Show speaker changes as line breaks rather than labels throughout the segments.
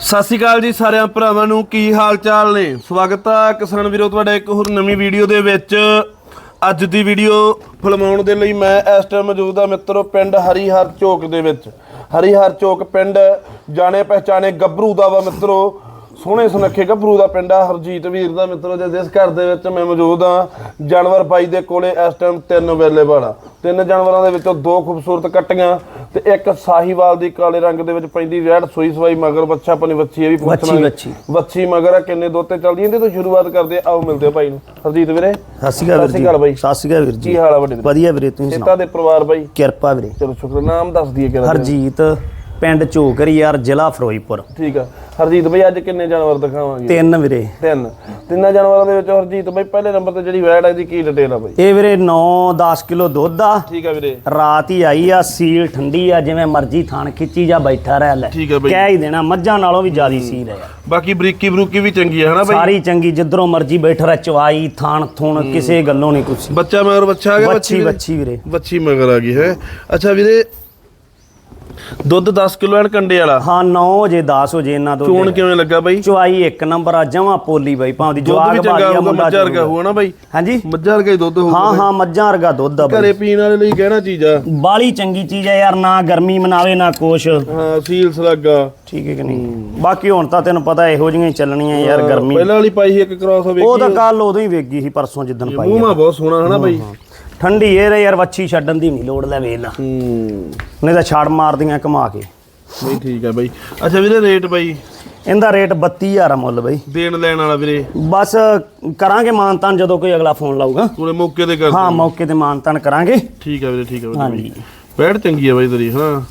ਸਤਿ ਸ਼੍ਰੀ ਅਕਾਲ ਜੀ ਸਾਰਿਆਂ ਭਰਾਵਾਂ ਨੂੰ, ਕੀ ਹਾਲ ਚਾਲ ਨੇ? ਸਵਾਗਤ ਆ ਕਿਸਾਨ ਵੀਰੋ, ਤੁਹਾਡਾ ਇੱਕ ਹੋਰ ਨਵੀਂ ਵੀਡੀਓ ਦੇ ਵਿੱਚ। ਅੱਜ ਦੀ ਵੀਡੀਓ ਫਿਲਮਾਉਣ ਦੇ ਲਈ ਮੈਂ ਇਸ ਟਾਈਮ ਮੌਜੂਦ ਆ ਮਿੱਤਰੋ ਪਿੰਡ ਹਰੀਹਰ ਚੌਕ ਦੇ ਵਿੱਚ। ਹਰੀਹਰ ਚੌਕ ਪਿੰਡ ਜਾਣੇ ਪਹਿਚਾਣੇ ਗੱਭਰੂ ਦਾ ਵਾ ਮਿੱਤਰੋ ਸੋਹਣੇ ਸੁਨੱਖੇ ਗੱਭਰੂ ਦਾ ਪਿੰਡ ਆ ਹਰਜੀਤ ਵੀਰ ਦਾ ਮਿੱਤਰੋ ਜੇ ਜਿਸ ਘਰ ਦੇ ਵਿੱਚ ਮੈਂ ਮੌਜੂਦ ਆ ਜਾਨਵਰ ਬਾਈ ਦੇ ਕੋਲੇ ਇਸ ਟਾਈਮ ਤਿੰਨ ਅਵੇਲੇਬਲ ਆ। ਤਿੰਨ ਜਾਨਵਰਾਂ ਦੇ ਵਿੱਚੋਂ ਦੋ ਖੂਬਸੂਰਤ ਕੱਟੀਆਂ ਤੇ ਇੱਕ ਸਾਹੀਵਾਲ ਦੀ ਕਾਲੇ ਰੰਗ ਦੇ ਵਿੱਚ ਪੈਂਦੀ ਰੈਡ ਸੋਈ ਸਵਾਈ ਮਗਰ ਬੱਚਾ ਆਪਣੀ ਵੱਛੀ ਇਹ ਵੀ ਪੁੱਛਣਾ
ਵੱਛੀ।
ਵੱਛੀ। ਮਗਰ ਆ ਕਿੰਨੇ ਦੋ ਤੇ ਚੱਲਦੀ ਇਹਦੇ ਤੋਂ ਸ਼ੁਰੂਆਤ ਕਰਦੇ ਆਓ ਮਿਲਦੇ ਆ ਭਾਈ ਨੂੰ। ਹਰਜੀਤ ਵੀਰੇ
ਸਤਿ ਸ਼੍ਰੀ ਅਕਾਲ ਵੀਰ
ਬਾਈ।
ਜੀ ਸਤਿ ਸ਼੍ਰੀ ਅਕਾਲ ਵੀਰ ਜੀ।
ਕੀ ਹਾਲ ਆ ਵੱਡੇ
ਵਧੀਆ ਵੀਰੇ ਤੁਸੀਂ
ਸੇਤਾ
ਸੁਣਾਓ?
ਦੇ ਪਰਿਵਾਰ ਬਾਈ?
ਕਿਰਪਾ ਵੀਰੇ।
ਚਲੋ ਸ਼ੁਕਰ ਨਾਮ ਦੱਸ ਦਈਏ ਕਿਹੜਾ
ਹਰਜੀਤ। ਪਿੰਡ ਝੋਕਰ ਯਾਰ ਜ਼ਿਲ੍ਹਾ ਫਿਰੋਜ਼ਪੁਰ।
ਠੀਕ ਆ। ਹਰਜੀਤ ਬਾਈ ਅੱਜ ਕਿੰਨੇ ਜਾਨਵਰ ਦਿਖਾਵਾਂਗੇ?
ਤਿੰਨ ਵੀਰੇ।
ਤਿੰਨ। ਤਿੰਨਾਂ ਜਾਨਵਰਾਂ ਦੇ ਵਿੱਚ ਹਰਜੀਤ ਬਾਈ ਪਹਿਲੇ ਨੰਬਰ ਤੇ ਜਿਹੜੀ ਵੈੜ ਆ ਇਹਦੀ ਕੀ ਡਿਟੇਲ ਆ ਬਾਈ?
ਇਹ ਵੀਰੇ 9-10 ਕਿਲੋ ਦੁੱਧ ਆ।
ਠੀਕ ਆ ਵੀਰੇ।
ਰਾਤ ਹੀ ਆਈ ਆ ਸੀਲ ਠੰਡੀ ਆ ਜਿਵੇਂ ਮਰਜ਼ੀ ਥਾਣ ਖਿੱਚੀ ਜਾ ਬੈਠਾ ਰਹਿ ਲੈ।
ਠੀਕ ਆ ਬਾਈ।
ਕਹਿ ਹੀ ਦੇਣਾ ਮੱਝਾਂ ਨਾਲੋਂ ਵੀ ਜ਼ਿਆਦੀ ਸੀਲ ਯਾਰ।
ਬਾਕੀ ਬਰੀਕੀ ਬਰੂਕੀ ਵੀ ਚੰਗੀ ਆ ਹਨਾ ਬਾਈ?
ਸਾਰੀ ਚੰਗੀ ਜਿੱਧਰੋਂ ਮਰਜ਼ੀ ਬੈਠਾ ਰਹਿ ਚਵਾਈ ਥਾਣ ਥੁਣ ਕਿਸੇ ਗੱਲੋਂ ਨਹੀਂ ਕੁਛ।
ਬੱਚਾ ਮਗਰ ਬੱਚਾ ਆ ਗਿਆ
ਬੱਚੀ? ਬੱਚੀ ਵੀਰੇ?
ਬੱਚੀ ਮਗਰ ਆ ਗਈ ਹੈ। ਅੱਛਾ ਵੀਰੇ ਦੁੱਧ 10 ਕਿਲੋ ਐਨ ਕੰਡੇ ਵਾਲਾ?
ਹਾਂ 9 ਹੋ ਜੇ 10 ਹੋ ਜੇ ਇਹਨਾਂ ਤੋਂ
ਚੋਣ ਕਿਵੇਂ ਲੱਗਾ ਬਾਈ?
ਚਵਾਈ ਇੱਕ ਨੰਬਰ ਆ ਜਮਾ ਪੋਲੀ ਬਾਈ
ਦੁੱਧ ਵੀ
ਜਵਾਗ ਮੁੰਡਾ
ਮੱਝਾਂ ਵਰਗਾ ਨਾ ਬਾਈ?
ਹਾਂਜੀ?
ਮੱਝਾਂ ਵਰਗਾ ਹੀ ਦੁੱਧ ਹੋਊਗਾ
ਹਾਂ ਹਾਂ ਮੱਝਾਂ ਵਰਗਾ ਦੁੱਧ ਆ ਬਾਈ।
ਘਰੇ ਪੀਣ ਵਾਲੇ ਲਈ ਕਹਿਣਾ ਚੀਜ਼ ਆ।
ਬਾਲੀ ਚੰਗੀ ਚੀਜ਼ ਹੈ ਯਾਰ ਨਾ ਗਰਮੀ ਮਨਾਵੇ ਨਾ ਕੁਛ।
ਹਾਂ ਸੀਲਸ ਲੱਗਾ
ਠੀਕ ਹੈ ਕਿ ਨਹੀਂ? ਬਾਕੀ ਹੁਣ ਤਾਂ ਤੈਨੂੰ ਪਤਾ ਇਹੋ ਜਿਹੀਆਂ ਚੱਲਣੀਆਂ ਯਾਰ ਗਰਮੀ।
ਪਹਿਲਾਂ ਵਾਲੀ ਪਾਈ ਸੀ ਇੱਕ ਕ੍ਰਾਸ ਹੋਵੇ
ਉਹ ਤਾਂ ਕੱਲ ਉਦੋਂ ਹੀ ਵੇਗੀ ਸੀ ਪਰਸੋਂ ਜਿੱਦਣ ਪਾਈ
ਮੂੰਹ ਮਾ ਬਹੁਤ ਸੋਹਣਾ ਹਨਾ ਬਾਈ?
ਠੰਡੀ ਇਹ ਰੇ ਯਾਰ ਵੱਛੀ ਛੱਡਣ ਦੀ ਨਹੀਂ ਲੋੜ ਲੈ ਵੇਖ ਲਾ।
ਹੂੰ।
ਨਹੀਂ ਤਾਂ ਛੜ ਮਾਰਦੀਆਂ ਕਮਾ ਕੇ।
ਬਈ ਠੀਕ ਆ ਬਾਈ। ਅੱਛਾ ਵੀਰੇ ਰੇਟ ਬਾਈ?
ਇਹਦਾ ਰੇਟ 32000 ਆ ਮੁੱਲ ਬਈ।
ਦੇਣ ਲੈਣ ਵਾਲਾ ਵੀਰੇ?
ਬਸ ਕਰਾਂਗੇ ਮਾਨਤਾਨ ਜਦੋਂ ਕੋਈ ਅਗਲਾ ਫੋਨ ਲਾਊਗਾ।
ਪੂਰੇ ਮੌਕੇ ਤੇ ਕਰ
ਹਾਂ ਮੌਕੇ ਤੇ ਮਾਨਤਾਨ ਕਰਾਂਗੇ।
ਠੀਕ ਆ ਵੀਰੇ ਠੀਕ ਆ
ਹਾਂਜੀ।
ਬੈਠ ਚੰਗੀ ਆ ਬਾਈ ਤੇਰੀ ਹਨਾ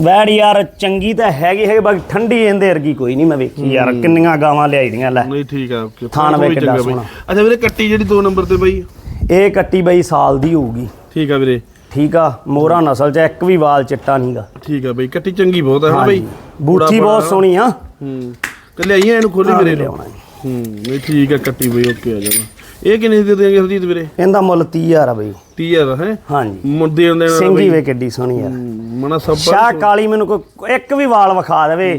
ਵੈੜ ਯਾਰ ਚੰਗੀ ਤਾਂ ਹੈਗੀ ਹੈ ਬਾਕੀ ਠੰਡੀ ਇਹਦੇ ਵਰਗੀ ਕੋਈ ਨਹੀਂ ਮੈਂ ਵੇਖੀ ਯਾਰ। ਕਿੰਨੀਆਂ ਗਾਵਾਂ ਲਿਆਈ ਦੀਆਂ ਲੈ।
ਨਹੀਂ ਠੀਕ ਆ
ਥਾਣ ਵੇ
ਵੀ
ਕਿੱਡਾ
ਚੰਗਾ ਬਾਈ।
ਸੋਹਣਾ।
ਅੱਛਾ ਵੀਰੇ ਕੱਟੀ ਜਿਹੜੀ 2 ਨੰਬਰ ਤੇ ਬਾਈ?
ਇਹ ਕੱਟੀ ਬਈ ਸਾਲ ਦੀ ਹੋਊਗੀ।
ਠੀਕ ਆ ਵੀਰੇ।
ਠੀਕ ਆ ਮੋਹਰਾ ਨਸਲ ਚ ਇੱਕ ਵੀ ਵਾਲ ਚਿੱਟਾ ਨਹੀਂਗਾ
ਠੀਕ ਆ ਬਾਈ ਕੱਟੀ ਚੰਗੀ ਬਹੁਤ ਆ ਹਨਾ ਬਾਈ?
ਬੂਠੀ ਬਹੁਤ ਸੋਹਣੀ ਆ।
ਹੂੰ ਤੇ ਲਿਆਈਆਂ ਇਹਨੂੰ ਖੋਲੀ ਵੀਰੇ ਨੂੰ ਹੂੰ ਨਹੀਂ ਠੀਕ ਆ ਕੱਟੀ ਬਈ ਓਕੇ ਆ ਜਾਣਾ। ਇਹ ਕਿੰਨੇ ਦੀ ਦੇਂਗੇ ਹਰਜੀਤ ਵੀਰੇ?
ਇਹਦਾ ਮੁੱਲ 30000 ਆ ਬਈ।
30000 ਹੈ?
ਹਾਂਜੀ।
ਮੁੱਦੇ ਦੇਣ ਦੇਣਾ
ਸਿੰਗੀ ਵੇ ਕਿੱਡੀ ਸੋਹਣੀ ਯਾਰ
ਮਨਾ ਸਭ
ਸ਼ਾਹ ਕਾਲੀ ਮੈਨੂੰ ਕੋਈ ਇੱਕ ਵੀ ਵਾਲ ਵਿਖਾ ਦੇਵੇ।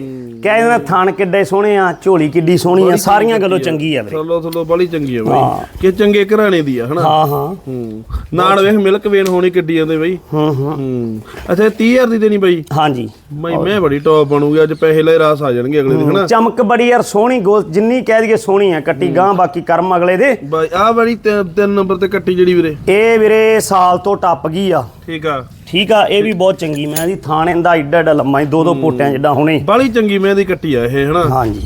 ਕਹਿ ਦਿੰਦਾ ਥਣ ਕਿੱਡੇ ਸੋਹਣੇ ਆ ਝੋਲੀ ਕਿੱਡੀ ਸੋਹਣੀ ਆ ਸਾਰੀਆਂ ਗੱਲੋਂ ਚੰਗੀ ਆ ਵੀਰੇ।
ਥੱਲੋ ਥੱਲੋ ਬੜੀ ਚੰਗੀ ਆ। ਬਈ। ਕਿ ਚੰਗੇ ਘਰਾਣੇ ਦੀ ਆ ਹਨਾ?
ਹਾਂ ਹਾਂ।
ਹੂੰ। ਨਾਲ ਵੇਖ ਮਿਲਕ ਵੇਨ ਹੋਣੀ ਕਿੱਡੀ ਜਾਂਦੇ ਬਈ।
ਹੂੰ ਹੂੰ।
ਹੂੰ। ਅੱਛਾ 30000 ਦੀ ਦੇਣੀ ਬਈ?
ਹਾਂਜੀ।
ਮੈਂ ਮੈਂ ਬੜੀ ਟੌਪ ਬਣੂਗੀ ਅੱਜ ਪੈਸੇ ਲੈ ਰਾਸ ਆ ਜਾਣਗੇ ਅਗਲੇ ਦਿਨ ਹਨਾ?
ਚਮਕ ਬੜੀ ਯਾਰ ਸੋਹਣੀ ਗੋਲ ਜਿੰਨੀ ਕਹਿ ਦਈਏ ਸੋਹਣੀ ਆ ਕੱਟੀ ਗਾਂ ਬਾਕੀ ਕਰਮ ਅਗਲੇ ਦੇ।
ਬਾਈ ਆ ਬੜੀ ਤਿੰਨ ਤਿੰਨ ਨੰਬਰ ਤੇ ਕੱਟੀ ਜਿਹੜੀ ਵੀਰੇ।
ਇਹ ਵੀਰੇ ਸਾਲ ਤੋਂ ਟੱਪ ਗਈ ਆ।
ਠੀਕ ਆ।
ਠੀਕ ਆ ਇਹ ਵੀ ਬਹੁਤ ਚੰਗੀ ਮੈਂ ਦੀ ਥਾਣੇ ਦਾ ਏਡਾ ਏਡਾ ਲੰਮਾ ਹੀ ਦੋ ਦੋ ਪੋਟਿਆਂ ਜਿੱਡਾ ਹੁਣੇ।
ਬਾਲੀ ਚੰਗੀ ਮੈਂ ਦੀ ਕੱਟੀ ਆ ਇਹ ਹਨਾ?
ਹਾਂਜੀ।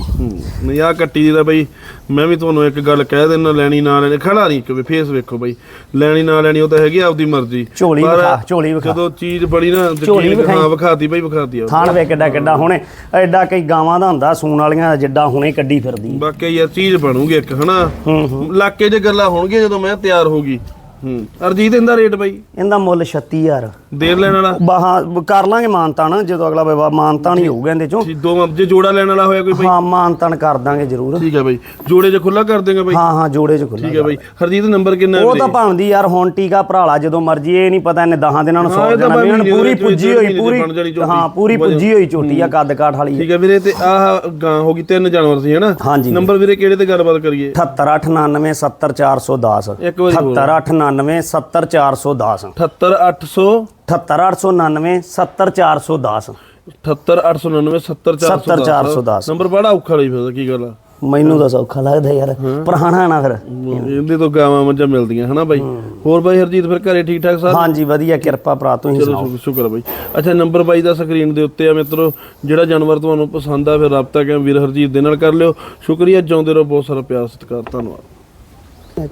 ਨਹੀਂ ਆ ਕੱਟੀ ਦੀ ਤਾਂ ਬਈ ਮੈਂ ਵੀ ਤੁਹਾਨੂੰ ਇੱਕ ਗੱਲ ਕਹਿ ਦਿੰਦਾ ਲੈਣੀ ਨਾ ਲੈਣੀ ਖੜਾ ਨਹੀਂ ਕਿ ਫੇਸ ਵੇਖੋ ਬਈ ਲੈਣੀ ਨਾ ਲੈਣੀ ਉਹ ਤਾਂ ਹੈਗੀ ਆਪਦੀ ਮਰਜ਼ੀ।
ਝੋਲੀ ਵਿਖਾ ਝੋਲੀ ਵਿਖਾ।
ਜਦੋਂ ਚੀਜ਼ ਬੜੀ ਨਾ
ਝੋਲੀ।
ਹਾਂ ਵਿਖਾਤੀ ਬਈ ਵਿਖਾਤੀ ਆ।
ਥਾਣ ਵੇ ਕਿੱਡਾ ਕਿੱਡਾ ਹੁਣੇ ਐਡਾ ਕਈ ਗਾਵਾਂ ਦਾ ਹੁੰਦਾ ਸੂਣ ਵਾਲੀਆਂ ਜਿੱਡਾ ਹੁਣੇ ਕੱਢੀ ਫਿਰਦੀ।
ਬਾਕੀ ਯਾਰ ਚੀਜ਼ ਬਣੂਗੀ ਇੱਕ ਹਨਾ? ਇਲਾਕੇ 'ਚ ਗੱਲਾਂ ਹੋਣਗੀਆਂ ਜਦੋਂ ਮੈਂ ਤਿਆਰ ਹੋਊਗੀ ਹੂੰ। ਅਰਜੀਤ ਇਹਦਾ ਰੇਟ ਬਈ?
ਇਹਦਾ ਮੁੱਲ 36000
ਦੇਰ ਲੈਣ ਵਾਲਾ?
ਬਾਹਾਂ ਕਰ ਲਾਂਗੇ ਮਾਨਤਾਨ ਜਦੋਂ ਅਗਲਾ ਬਾਬਾ ਮਾਨਤਾਨ ਹੀ ਹੋਊਗਾ ਇਹਦੇ ਚੋਂ।
ਜੀ ਦੋ ਜੇ ਜੋੜਾ ਲੈਣ ਵਾਲਾ ਹੋਇਆ ਕੋਈ ਬਈ?
ਹਾਂ ਮਾਨਤਾਨ ਕਰ ਦਾਂਗੇ ਜ਼ਰੂਰ।
ਠੀਕ ਹੈ ਬਈ। ਜੋੜੇ 'ਚ ਖੁੱਲਾ ਕਰ ਦੇਗਾ ਬਈ?
ਹਾਂ ਹਾਂ ਜੋੜੇ ਚ ਖੁੱਲਾ
ਠੀਕ ਹੈ ਬਈ। ਹਰਜੀਤ ਨੰਬਰ ਕਿੰਨਾ
ਉਹ ਤਾਂ ਭਾਉਂਦੀ ਯਾਰ ਹੁਣ ਟੀਕਾ ਭਰਾਲਾ ਜਦੋਂ ਮਰਜ਼ੀ ਇਹ ਨਹੀਂ ਪਤਾ ਇਹਨੇ ਦਹਾਂ ਦਿਨਾਂ ਨੂੰ ਸੌ ਜਾਣਾ ਇਹਨੂੰ ਪੂਰੀ
ਮਹੀਨੇ ਦੇ
ਪੁੱਜੀ ਹੋਈ ਪੂਰੀ। ਹਾਂ ਪੂਰੀ ਪੁੱਜੀ ਹੋਈ ਝੋਟੀ ਆ ਕੱਦ ਕਾਠ ਵਾਲੀ।
ਠੀਕ ਹੈ ਵੀਰੇ ਤੇ ਆਹ ਗਾਂ ਹੋ ਗਈ ਤਿੰਨ ਜਾਨਵਰ ਸੀ ਹਨਾ? ਨੰਬਰ ਵੀਰੇ ਕਿਹੜੇ ਤੇ ਗੱਲਬਾਤ ਕਰੀਏ?
78899 70410
ਇੱਕ ਵਾਰੀ ਹੋਰ
78899 70410
78800
78899 70410
78899 70410 ਨੰਬਰ ਬੜਾ ਔਖਾ ਲਈ ਫਿਰਦਾ ਕੀ ਗੱਲ ਆ?
ਮੈਨੂੰ ਤਾਂ ਸੌਖਾ ਲੱਗਦਾ ਯਾਰ। ਪੁਰਾਣਾ ਨਾ ਫਿਰ।
ਇਹਦੇ ਤੋਂ ਗਾਵਾਂ ਮੱਝਾਂ ਮਿਲਦੀਆਂ ਹਨਾ ਬਾਈ? ਹੋਰ ਬਾਈ ਹਰਜੀਤ ਫਿਰ ਘਰੇ ਠੀਕ ਠਾਕ ਸਾਰੇ?
ਹਾਂਜੀ ਵਧੀਆ ਕਿਰਪਾ ਭਰਾ ਤੁਸੀਂ
ਚਲੋ ਸ਼ੁਕ- ਸ਼ੁਕਰ ਬਾਈ। ਅੱਛਾ ਨੰਬਰ ਬਾਈ ਦਾ ਸਕਰੀਨ ਦੇ ਉੱਤੇ ਆ ਮਿੱਤਰੋ ਜਿਹੜਾ ਜਾਨਵਰ ਤੁਹਾਨੂੰ ਪਸੰਦ ਆ ਫਿਰ ਰਾਬਤਾ ਕਰ ਵੀਰ ਹਰਜੀਤ ਦੇ ਨਾਲ ਕਰ ਲਿਓ। ਸ਼ੁਕਰੀਆ ਜਿਉਂਦੇ ਰਹੋ ਬਹੁਤ ਸਾਰਾ ਪਿਆਰ ਸਤਿਕਾਰ ਧੰਨਵਾਦ।